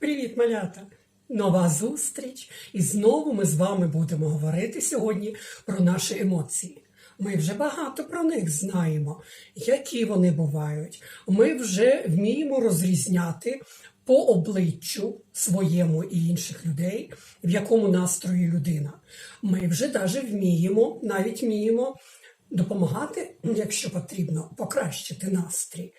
Привіт, малята! Нова зустріч! І знову ми з вами будемо говорити сьогодні про наші емоції. Ми вже багато про них знаємо, які вони бувають. Ми вже вміємо розрізняти по обличчю своєму і інших людей, в якому настрої людина. Ми вже навіть вміємо, навіть вміємо допомагати, якщо потрібно, покращити настрій.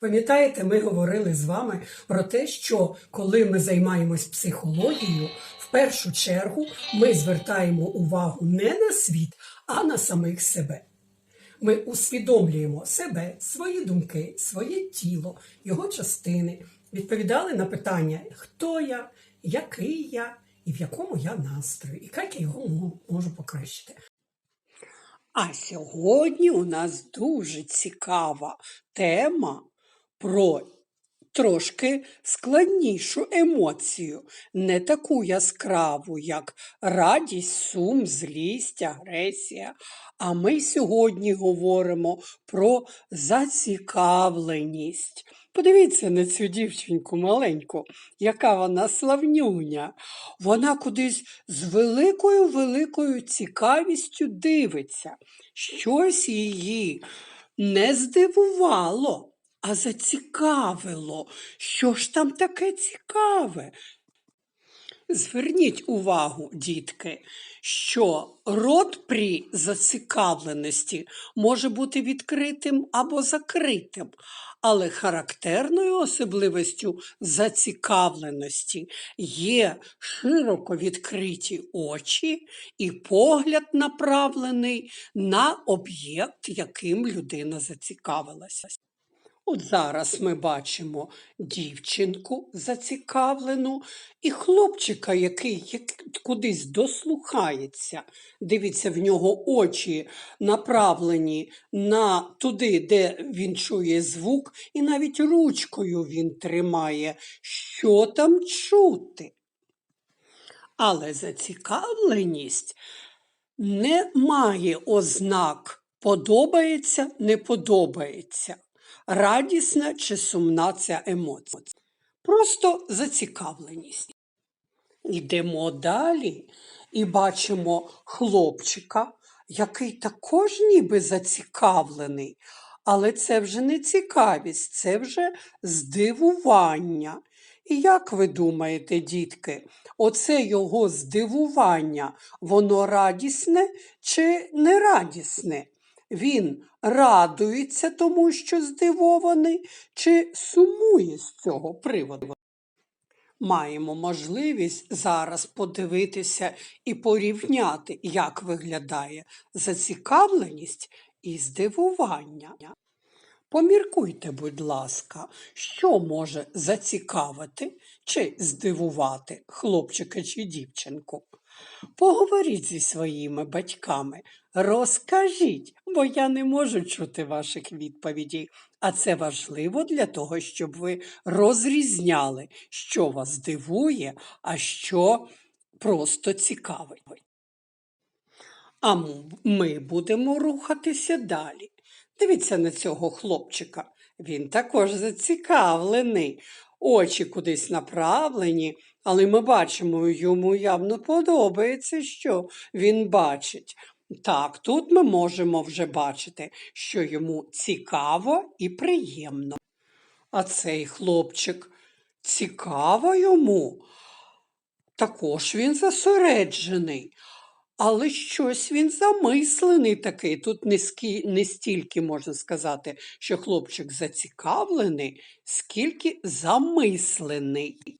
Пам'ятаєте, ми говорили з вами про те, що коли ми займаємось психологією, в першу чергу ми звертаємо увагу не на світ, а на самих себе. Ми усвідомлюємо себе, свої думки, своє тіло, його частини, відповідали на питання, хто я, який я і в якому я настрої, і як я його можу покращити. А сьогодні у нас дуже цікава тема про трошки складнішу емоцію, не таку яскраву, як радість, сум, злість, агресія. А ми сьогодні говоримо про зацікавленість. Подивіться на цю дівчинку маленьку, яка вона славнюня. Вона кудись з великою великою цікавістю дивиться. Щось її не здивувало, а зацікавило. Що ж там таке цікаве? Зверніть увагу, дітки, що рот при зацікавленості може бути відкритим або закритим, але характерною особливістю зацікавленості є широко відкриті очі і погляд направлений на об'єкт, яким людина зацікавилася. От зараз ми бачимо дівчинку зацікавлену і хлопчика, який як, кудись дослухається. Дивіться, в нього очі направлені на туди, де він чує звук, і навіть ручкою він тримає, що там чути. Але зацікавленість не має ознак подобається, не подобається, радісна чи сумна ця емоція. Просто зацікавленість. Йдемо далі і бачимо хлопчика, який також ніби зацікавлений, але це вже не цікавість, це вже здивування. І як ви думаєте, дітки, оце його здивування, воно радісне чи нерадісне? Він радується тому, що здивований, чи сумує з цього приводу? Маємо можливість зараз подивитися і порівняти, як виглядає зацікавленість і здивування. Поміркуйте, будь ласка, що може зацікавити чи здивувати хлопчика чи дівчинку. Поговоріть зі своїми батьками, розкажіть, бо я не можу чути ваших відповідей. А це важливо для того, щоб ви розрізняли, що вас дивує, а що просто цікавить. А ми будемо рухатися далі. Дивіться на цього хлопчика. Він також зацікавлений. Очі кудись направлені, але ми бачимо, йому явно подобається, що він бачить. Так, тут ми можемо вже бачити, що йому цікаво і приємно. А цей хлопчик цікаво йому. Також він зосереджений. Але щось він замислений такий. Тут не, скі, не стільки можна сказати, що хлопчик зацікавлений, скільки замислений.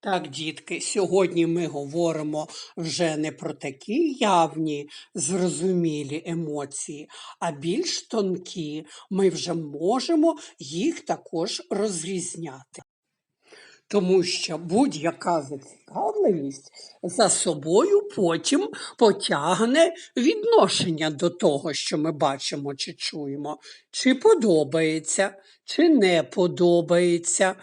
Так, дітки, сьогодні ми говоримо вже не про такі явні, зрозумілі емоції, а більш тонкі. Ми вже можемо їх також розрізняти. Тому що будь-яка зацікавленість за собою потім потягне відношення до того, що ми бачимо чи чуємо, чи подобається, чи не подобається,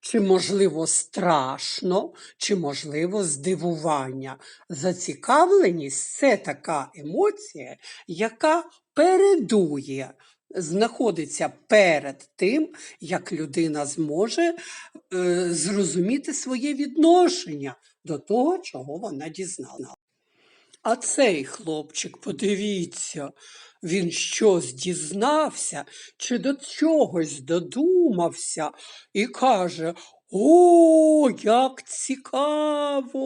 чи, можливо, страшно, чи, можливо, здивування. Зацікавленість це така емоція, яка передує знаходиться перед тим, як людина зможе е, зрозуміти своє відношення до того, чого вона дізнала. А цей хлопчик, подивіться, він щось дізнався чи до чогось додумався і каже: О, як цікаво!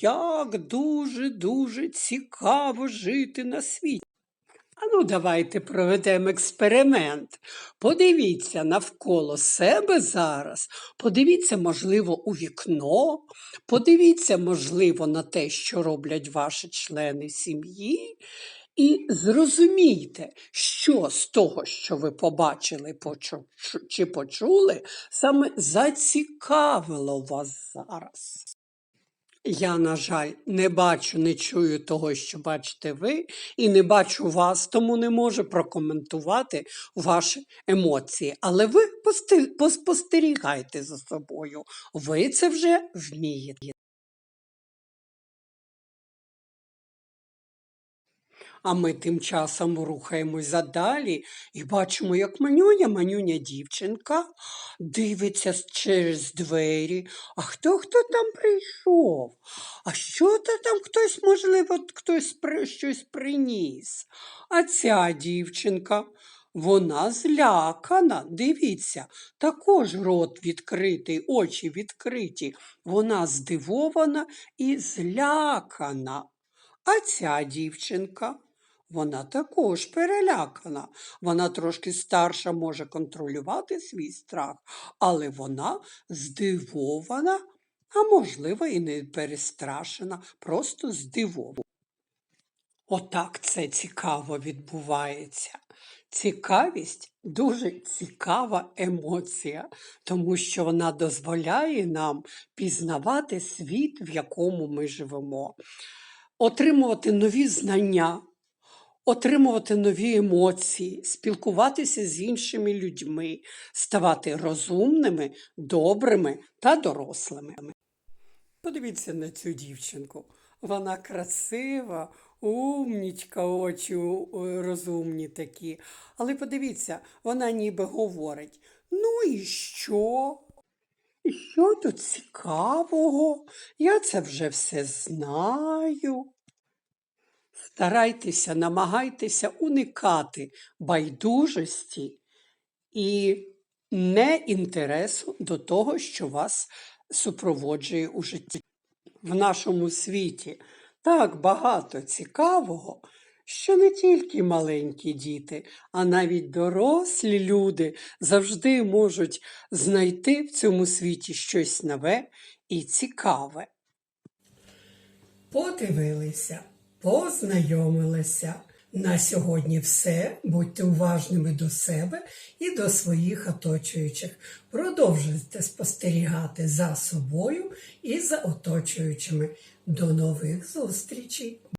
Як дуже-дуже цікаво жити на світі. А ну, давайте проведемо експеримент. Подивіться навколо себе зараз. Подивіться, можливо, у вікно. Подивіться, можливо, на те, що роблять ваші члени сім'ї. І зрозумійте, що з того, що ви побачили чи почули, саме зацікавило вас зараз. Я, на жаль, не бачу, не чую того, що бачите ви, і не бачу вас, тому не можу прокоментувати ваші емоції. Але ви поспостерігайте за собою. Ви це вже вмієте. А ми тим часом рухаємося далі і бачимо, як манюня, манюня дівчинка дивиться через двері. А хто хто там прийшов? А що то там хтось, можливо, хтось щось приніс? А ця дівчинка, вона злякана. Дивіться, також рот відкритий, очі відкриті. Вона здивована і злякана. А ця дівчинка, вона також перелякана. Вона трошки старша, може контролювати свій страх, але вона здивована, а можливо, і не перестрашена, просто здивована. Отак це цікаво відбувається. Цікавість дуже цікава емоція, тому що вона дозволяє нам пізнавати світ, в якому ми живемо, отримувати нові знання, отримувати нові емоції, спілкуватися з іншими людьми, ставати розумними, добрими та дорослими. Подивіться на цю дівчинку. Вона красива, умнічка, очі е, розумні такі. Але подивіться, вона ніби говорить: ну і що? Що тут цікавого? Я це вже все знаю. Старайтеся, намагайтеся уникати байдужості і неінтересу до того, що вас супроводжує у житті. В нашому світі так багато цікавого, що не тільки маленькі діти, а навіть дорослі люди завжди можуть знайти в цьому світі щось нове і цікаве. Подивилися, познайомилися. На сьогодні все. Будьте уважними до себе і до своїх оточуючих. Продовжуйте спостерігати за собою і за оточуючими. До нових зустрічей!